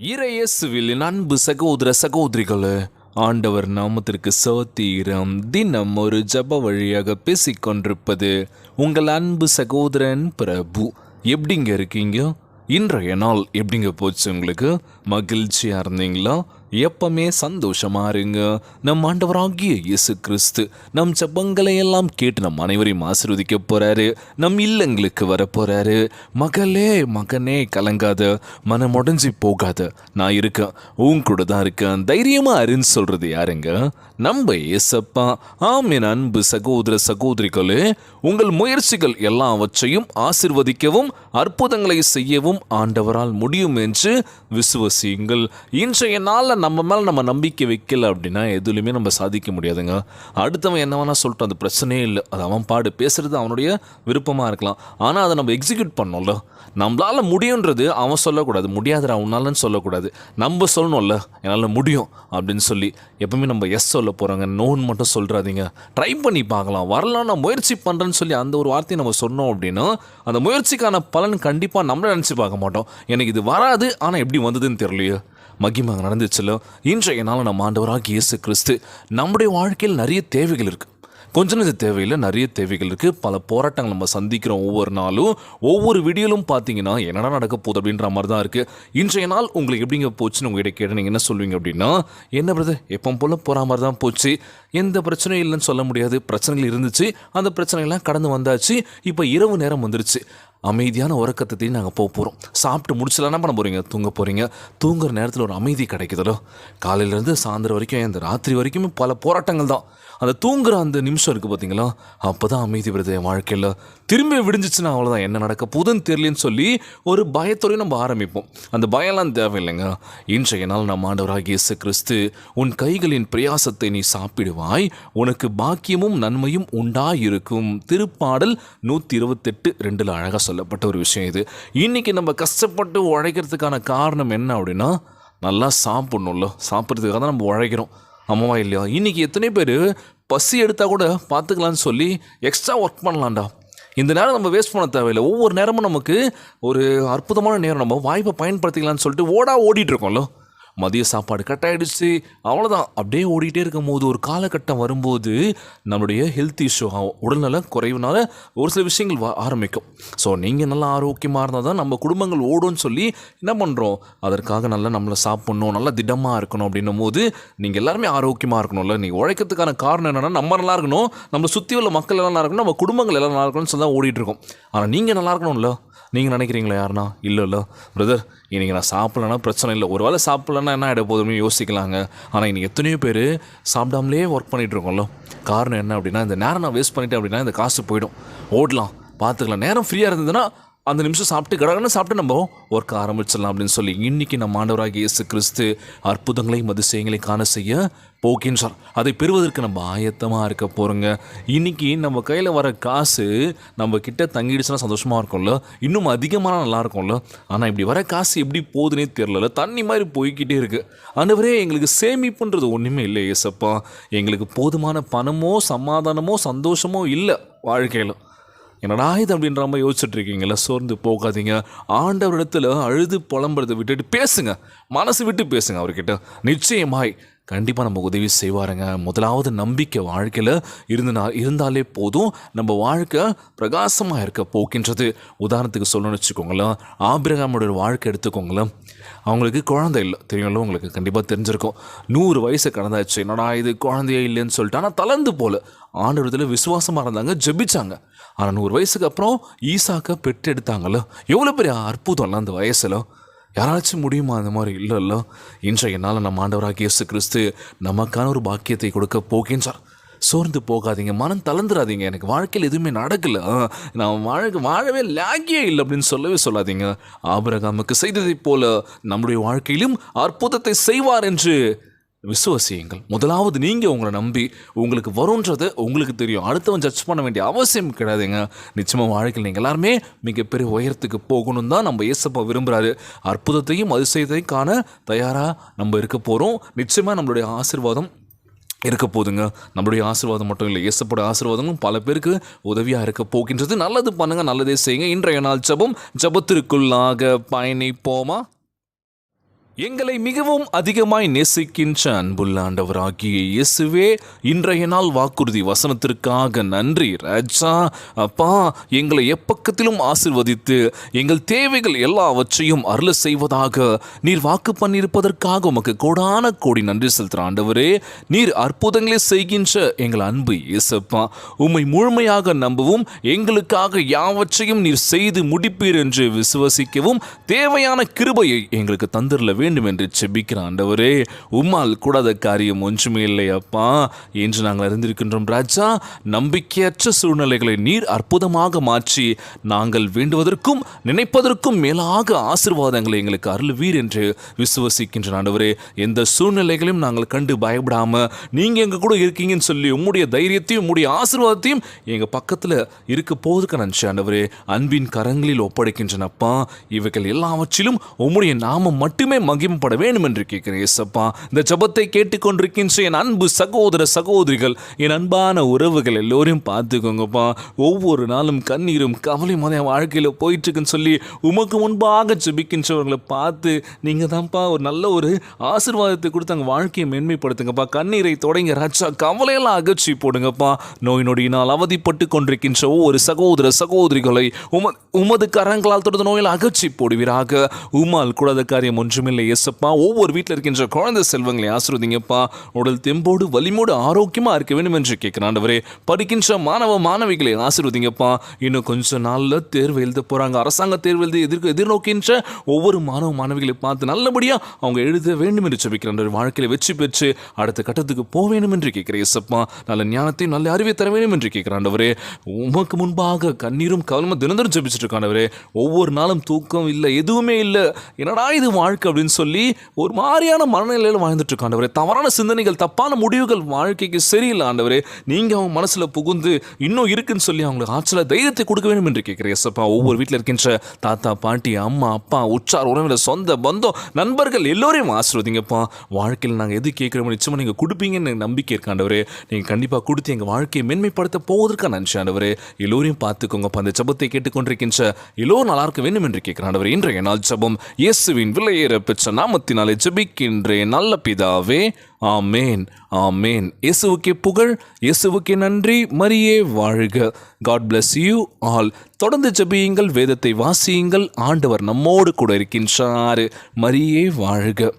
இறையேசுவில் அன்பு சகோதர சகோதரிகளே ஆண்டவர் நாமத்திற்கு சோத்தீரம். தினம் ஒரு ஜப வழியாக பேசிக்கொண்டிருப்பது உங்கள் அன்பு சகோதரன் பிரபு. எப்படிங்க இருக்கீங்க? இன்றைய நாள் எப்படிங்க போச்சு உங்களுக்கு? மகிழ்ச்சியாக இருந்தீங்களா? எப்பவுமே சந்தோஷமா இருங்க. நம் ஆண்டவராகிய இயேசு கிறிஸ்து நம் செப்பங்களை எல்லாம் கேட்டு நம் அனைவரையும் ஆசிர்வதிக்க போறாரு. நம் இல்லங்களுக்கு வர போறாரு. மகளே மகனே கலங்காத மனம் உடஞ்சி போகாத நான் இருக்கேன் உன் கூட தான் இருக்கேன். தைரியமா இருன்னு சொல்றது யாருங்க? நம்ம ஏசப்பா ஆம் என் அன்பு சகோதர சகோதரிகளே உங்கள் முயற்சிகள் எல்லாவற்றையும் ஆசிர்வதிக்கவும் அற்புதங்களை செய்யவும் ஆண்டவரால் முடியும் என்று விசுவசியுங்கள். இன்றைய நாளில் நம்ம மேலே நம்ம நம்பிக்கை வைக்கல அப்படின்னா எதுலையுமே நம்ம சாதிக்க முடியாதுங்க. அடுத்தவன் என்ன வேணால் சொல்லிட்டு அந்த பிரச்சனையே இல்லை. அது அவன் பாடு. பேசுகிறது அவனுடைய விருப்பமாக இருக்கலாம். ஆனால் அதை நம்ம எக்ஸிக்யூட் பண்ணோம்ல. நம்மளால் முடியுன்றது அவன் சொல்லக்கூடாது. முடியாதுடா உன்னாலன்னு சொல்லக்கூடாது. நம்ம சொல்லணும்ல. என்னால் முடியும் அப்படின்னு சொல்லி எப்பவுமே நம்ம எஸ் சொல்ல போகிறாங்க நோன்னு மட்டும் சொல்கிறாதீங்க ட்ரை பண்ணி பார்க்கலாம். வரலாம் நான் முயற்சி பண்ணுறேன்னு சொல்லி அந்த ஒரு வார்த்தையை நம்ம சொன்னோம் அப்படின்னா அந்த முயற்சிக்கான பலன் கண்டிப்பாக நம்மளே நினச்சி பார்க்க மாட்டோம். எனக்கு இது வராது. ஆனால் எப்படி வந்ததுன்னு தெரியலையே. மகிமை நடந்துச்சுல இன்றைய நாள் நம்ம ஆண்டவராக இயேசு கிறிஸ்து நம்முடைய வாழ்க்கையில் நிறைய தேவைகள் இருக்குது கொஞ்ச நெஞ்ச தேவையில் நிறைய தேவைகள் இருக்குது பல போராட்டங்கள் நம்ம சந்திக்கிறோம் ஒவ்வொரு நாளும். ஒவ்வொரு வீடியோலும் பார்த்தீங்கன்னா என்னடா நடக்க போகுது அப்படின்ற மாதிரி தான் இருக்குது இன்றைய நாள் உங்களுக்கு எப்படிங்க போச்சுன்னு உங்ககிட்ட கேட்ட நீங்கள் என்ன சொல்வீங்க அப்படின்னா என்ன பிரதர் எப்போ போல் போகிற மாதிரி தான் போச்சு. எந்த பிரச்சனையும் இல்லைன்னு சொல்ல முடியாது. பிரச்சனைகள் இருந்துச்சு. அந்த பிரச்சனைகள்லாம் கடந்து வந்தாச்சு. இப்போ இரவு நேரம் வந்துருச்சு. அமைதியான உறக்கத்தை தேடி நாங்கள் போக போகிறோம் சாப்பிட்டு முடிச்சலாம் என்ன பண்ண போகிறீங்க தூங்க போகிறீங்க தூங்குற நேரத்தில் ஒரு அமைதி கிடைக்குதല്ലോ காலையிலேருந்து சாயந்தரம் வரைக்கும் இந்த ராத்திரி வரைக்குமே பல போராட்டங்கள் தான். அந்த தூங்குற அந்த நிமிஷம் இருக்குது பார்த்தீங்களா அப்போ தான் அமைதி வருது என் வாழ்க்கையில். திரும்பி விடிஞ்சிச்சுன்னா அவ்வளோதான் என்ன நடக்க போதுன்னு தெரியலன்னு சொல்லி ஒரு பயத்தோடையும் நம்ம ஆரம்பிப்போம். அந்த பயம்லாம் தேவையில்லைங்க. இன்றைய நாள் நம்ம ஆண்டவராக இயேசு கிறிஸ்து உன் கைகளின் பிரயாசத்தை நீ சாப்பிடுவாய். உனக்கு பாக்கியமும் நன்மையும் உண்டாயிருக்கும். திருப்பாடல் நூற்றி இருபத்தெட்டு ரெண்டில் அழகாக சொல்லப்பட்ட ஒரு விஷயம் இது. இன்னைக்கு நம்ம கஷ்டப்பட்டு உழைக்கிறதுக்கான காரணம் என்ன அப்படின்னா நல்லா சாப்பிட்ணும்ல. சாப்பிட்றதுக்காக தான் நம்ம உழைக்கிறோம். ஆமாவா இல்லையா? இன்றைக்கி எத்தனை பேர் பசி எடுத்தால் கூட பார்த்துக்கலான்னு சொல்லி எக்ஸ்ட்ரா ஒர்க் பண்ணலாம்டா. இந்த நேரம் நம்ம வேஸ்ட் பண்ண தேவையில்லை. ஒவ்வொரு நேரமும் நமக்கு ஒரு அற்புதமான நேரம். நம்ம வாய்ப்பை பயன்படுத்திக்கலாம்னு சொல்லிட்டு ஓடா ஓடிட்டுருக்கோம்ல மதிய சாப்பாடு கட் ஆகிடுச்சு அவ்வளோதான் அப்படியே ஓடிட்டே இருக்கும்போது ஒரு காலகட்டம் வரும்போது நம்மளுடைய ஹெல்த் இஷ்யூ உடல்நல குறைவுனால ஒரு சில விஷயங்கள் ஆரம்பிக்கும். ஸோ நீங்கள் நல்லா ஆரோக்கியமாக இருந்தால் தான் நம்ம குடும்பங்கள் ஓடும்னு சொல்லி என்ன பண்ணுறோம் அதற்காக நல்லா நம்மளை சாப்பிட்ணும் நல்லா திடமாக இருக்கணும் அப்படின்னும் போது நீங்கள் எல்லாருமே ஆரோக்கியமாக இருக்கணும்ல. நீங்கள் உழைக்கிறதுக்கான காரணம் என்னென்னா நம்ம நல்லா இருக்கணும். நம்மளை சுற்றி உள்ள மக்கள் எல்லாம் நல்லா இருக்கணும். நம்ம குடும்பங்கள் எல்லாம் நல்லா இருக்கணும்னு சொல்லி தான் ஓடிட்டு இருக்கோம். ஆனால் நீங்கள் நல்லா இருக்கணும்ல. நீங்கள் நினைக்கிறீங்களா யாருனா இல்லை இல்லை பிரதர் இன்றைக்கி நான் சாப்பிட்லன்னா பிரச்சனை இல்லை. ஒரு வேளை சாப்பிட்லன்னா என்ன ஆகிட போதும்னு யோசிக்கலாங்க. ஆனால் இன்றைக்கி எத்தனையோ பேர் சாப்பிடாமலே ஒர்க் பண்ணிகிட்ருக்கோம்ல காரணம் என்ன அப்படின்னா இந்த நேரம் நான் வேஸ்ட் பண்ணிட்டேன் அப்படின்னா இந்த காசு போயிடும். ஓடலாம் பார்த்துக்கலாம் நேரம் ஃப்ரீயாக இருந்ததுன்னா அந்த நிமிஷம் சாப்பிட்டு கடகடன்னு சாப்பிட்டு நம்ம ஒர்க் ஆரம்பிச்சிடலாம் அப்படின்னு சொல்லி இன்றைக்கி நம்ம ஆண்டவராக இயேசு கிறிஸ்து அற்புதங்களையும் அதிசயங்களையும் காண செய்ய போகின்றார். அதை பெறுவதற்கு நம்ம ஆயத்தமாக இருக்க போகிறோங்க இன்னைக்கு நம்ம கையில் வர காசு நம்ம கிட்ட தங்கிடுச்சுன்னா சந்தோஷமாக இருக்கும்ல? இன்னும் அதிகமான நல்லா இருக்கும்ல? ஆனால் இப்படி வர காசு எப்படி போகுதுன்னே தெரிலல தண்ணி மாதிரி போய்க்கிட்டே இருக்குது ஆண்டவரே எங்களுக்கு சேமிப்புன்றது ஒன்றுமே இல்லை ஏசப்பா எங்களுக்கு போதுமான பணமோ சமாதானமோ சந்தோஷமோ இல்லை வாழ்க்கையில். என்னடா இது அப்படின்ற மாதிரி யோசிச்சுட்டு இருக்கீங்களா சோர்ந்து போகாதீங்க. ஆண்டவரிடத்தில் அழுது புலம்புறதை விட்டுட்டு பேசுங்க. மனசு விட்டு பேசுங்க அவர்கிட்ட. நிச்சயமாய் கண்டிப்பாக நம்ம உதவி செய்வாருங்க. முதலாவது நம்பிக்கை வாழ்க்கையில் இருந்தனா இருந்தாலே போதும். நம்ம வாழ்க்கை பிரகாசமாக இருக்க போகின்றது. உதாரணத்துக்கு சொல்லணும்னு வச்சுக்கோங்களேன். ஆபிரகாமோட வாழ்க்கை எடுத்துக்கோங்களேன். அவங்களுக்கு குழந்தை இல்லை. தெரியும்ல உங்களுக்கு கண்டிப்பாக தெரிஞ்சிருக்கும். நூறு வயசு கடந்தாச்சு. என்னடா இது குழந்தையே இல்லைன்னு சொல்லிட்டு. ஆனால் தளர்ந்து போல. ஆண்டவரத்தில் விசுவாசமாக இருந்தாங்க ஜெபிச்சாங்க. ஆனால் நூறு வயசுக்கு அப்புறம் ஈசாக்க பெற்றெடுத்தாங்கல்ல. எவ்வளோ பெரிய அற்புதம்ல அந்த வயசில். யாராச்சும் முடியுமா அந்த மாதிரி? இல்லைல்ல. இன்றைய நாள் நம்ம ஆண்டவராக இயேசு கிறிஸ்து நமக்கான ஒரு பாக்கியத்தை கொடுக்க போகின்றார். சோர்ந்து போகாதீங்க மனம் தளர்ந்துடாதீங்க எனக்கு வாழ்க்கையில் எதுவுமே நடக்கல. நான் வாழ வாழவே லாகியே இல்லை அப்படின்னு சொல்லவே சொல்லாதீங்க. ஆபரகாமுக்கு செய்ததைப் போல நம்முடைய வாழ்க்கையிலும் அற்புதத்தை செய்வார் என்று விசுவசியுங்கள். முதலாவது நீங்கள் உங்களை நம்பி உங்களுக்கு வரும்ன்றது உங்களுக்கு தெரியும். அடுத்தவன் ஜட்ஜ் பண்ண வேண்டிய அவசியம் கிடையாதுங்க. நிச்சயமாக வாழ்க்கையில் நீங்கள் எல்லாருமே மிகப்பெரிய உயரத்துக்கு போகணும் தான் நம்ம இயேசப்பா விரும்புகிறாரு அற்புதத்தையும் அதிசயத்தையும் காண தயாராக நம்ம இருக்க போகிறோம் நிச்சயமாக நம்மளுடைய ஆசிர்வாதம் இருக்க போதுங்க. நம்மளுடைய ஆசீர்வாதம் மட்டும் இல்லை. இயேசப்போட ஆசீர்வாதமும் பல பேருக்கு உதவியாக இருக்க போகின்றது. நல்லது பண்ணுங்கள் நல்லதே செய்யுங்க. இன்றைய நாள் ஜெபம் ஜெபத்திற்குள்ளாக பயணிப்போமா? எங்களை மிகவும் அதிகமாய் நேசிக்கின்ற அன்புள்ள ஆண்டவராகிய இயேசுவே இன்றைய நாள் வாக்குறுதி வசனத்திற்காக நன்றி ராஜா. அப்பா எங்களை எப்பக்கத்திலும் ஆசிர்வதித்து எங்கள் தேவைகள் எல்லாவற்றையும் அருள செய்வதாக நீர் வாக்கு பண்ணியிருப்பதற்காக உமக்கு கோடான கோடி நன்றி செலுத்துகிற ஆண்டவரே. நீர் அற்புதங்களை செய்கின்ற எங்கள் அன்பு இயேசப்பா. உம்மை முழுமையாக நம்பவும் எங்களுக்காக யாவற்றையும் நீர் செய்து முடிப்பீர் என்று விசுவசிக்கவும் தேவையான கிருபையை எங்களுக்கு தந்திரல வேண்டும் வேண்டும் என்று செபிக்கிற ஆண்டவரே உம்மால் கூடாத காரியம் ஒன்றுமே இல்லை அப்பா என்று நாங்கள் அறிந்திருக்கின்றோம் ராஜா நம்பிக்கையற்ற சூழ்நிலைகளை நீர் அற்புதமாக மாற்றி நாங்கள் வேண்டுவதற்கும் நினைப்பதற்கும் மேலாக ஆசிர்வாதங்களை எங்களுக்கு அருள்வீர் என்று விசுவசிக்கின்ற ஆண்டவரே எந்த சூழ்நிலைகளையும் நாங்கள் கண்டு பயப்படாம நீங்க எங்க கூட இருக்கீங்கன்னு சொல்லி உம்முடைய தைரியத்தையும் உம்முடைய ஆசிர்வாதத்தையும் எங்க பக்கத்துல இருக்க போவதுக்கு நினைச்ச ஆண்டவரே அன்பின் கரங்களில் ஒப்படைக்கின்றனப்பா. இவைகள் எல்லாவற்றிலும் உம்முடைய நாமம் மட்டுமே மகிம்பட வேண்டும் என்று கேட்கிறேன் ஏசப்பா. இந்த ஜபத்தை கேட்டுக்கொண்டிருக்கின்ற என் அன்பு சகோதர சகோதரிகள் என் அன்பான உறவுகள் எல்லோரையும் பார்த்துக்கோங்கப்பா. ஒவ்வொரு நாளும் கண்ணீரும் கவலையும் என் வாழ்க்கையில் போயிட்டுருக்குன்னு சொல்லி உமக்கு முன்பாக ஜபிக்கின்றவர்களை பார்த்து நீங்கள் தான்ப்பா ஒரு நல்ல ஒரு ஆசீர்வாதத்தை கொடுத்து அங்கே வாழ்க்கையை மென்மைப்படுத்துங்கப்பா. கண்ணீரை தொடங்கி ராஜா கவலையெல்லாம் அகற்றி போடுங்கப்பா. நோய் நொடியினால் அவதிப்பட்டு கொண்டிருக்கின்ற ஒவ்வொரு சகோதர சகோதரிகளை உம உமது கரங்களால் தொடர்ந்து நோயில் அகற்றி போடுவீராக. உமால் கூடாத காரியம் ஒன்றுமில்லை. எஸ்ஸப்பா ஒவ்வொரு வீட்டில் இருக்கின்ற குழந்தை செல்வங்களை ஆசிர்வதிங்கப்பா. உடல் தெம்போடு வலிமோடு ஆரோக்கியமாக இருக்க வேண்டும் என்று கேட்கிறாண்டவரே படிக்கின்ற மாணவ மாணவிகளை ஆசிர்வதிங்கப்பா. இன்னும் கொஞ்ச நாளில் தேர்வு எழுத போகிறாங்க அரசாங்க தேர்வு எழுதி எதிர்க்க எதிர்நோக்கின்ற ஒவ்வொரு மாணவ மாணவிகளை பார்த்து நல்லபடியாக அவங்க எழுத வேண்டும் என்று ஜெபிக்கிறேன் வாழ்க்கையில் வெற்றி பெற்று அடுத்த கட்டத்துக்கு போக வேண்டும் என்று கேட்கிறேன் இயேசப்பா. நல்ல ஞானத்தையும் நல்ல அறிவை தர வேண்டும் என்று கேட்கிறேன் உமக்கு முன்பாக கண்ணீரும் கவலமும் தினந்தரம் ஜெபிச்சுட்டு இருக்காண்டவரே ஒவ்வொரு நாளும் தூக்கம் இல்லை எதுவுமே இல்லை. என்னடா இது வாழ்க்கை அப்படின்னு சொல்லி ஒரு மாதிரியான மனநிலையில் வாழ்ந்துட்டு ஆண்டவரே. தவறான சிந்தனைகள் தப்பான முடிவுகள் வாழ்க்கைக்கு சரியில்லை ஆண்டவரே. நீங்கள் அவங்க மனசில் புகுந்து இன்னும் இருக்குன்னு சொல்லி அவங்களுக்கு ஆற்றல தைரியத்தை கொடுக்க வேண்டும் என்று கேட்குறேன் எஸ்அப்பா ஒவ்வொரு வீட்டில் இருக்கின்ற தாத்தா பாட்டி அம்மா அப்பா உற்றார் உறவினர் சொந்த பந்தம் நண்பர்கள் எல்லோரையும் ஆசிர்வதிங்கப்பா. வாழ்க்கையில் நாங்கள் எது கேட்குறோமோ நிச்சயமாக நீங்கள் கொடுப்பீங்கன்னு நம்பிக்கை இருக்காண்டவரே நீங்கள் கண்டிப்பாக கொடுத்து எங்கள் வாழ்க்கையை மென்மைப்படுத்த போவதற்காக நன்றி எல்லோரையும் பார்த்துக்கோங்கப்பா. அந்த ஜபத்தை கேட்டுக்கொண்டிருக்கின்ற எல்லோரும் நல்லா இருக்க வேண்டும் என்று கேட்கிறேன் இன்றைய நாள் ஜபம் இயேசுவின் விலையேற பெற்ற நாமத்தினாலே ஜெபிக்கின்றேன். நல்ல பிதாவே ஆமேன் ஆமேன். இயேசுவுக்கே புகழ் இயேசுவுக்கே நன்றி. மரியே வாழ்க. காட் பிளஸ் யூ ஆல் தொடர்ந்து ஜெபியுங்கள் வேதத்தை வாசியுங்கள். ஆண்டவர் நம்மோடு கூட இருக்கின்றார். மரியே வாழ்க.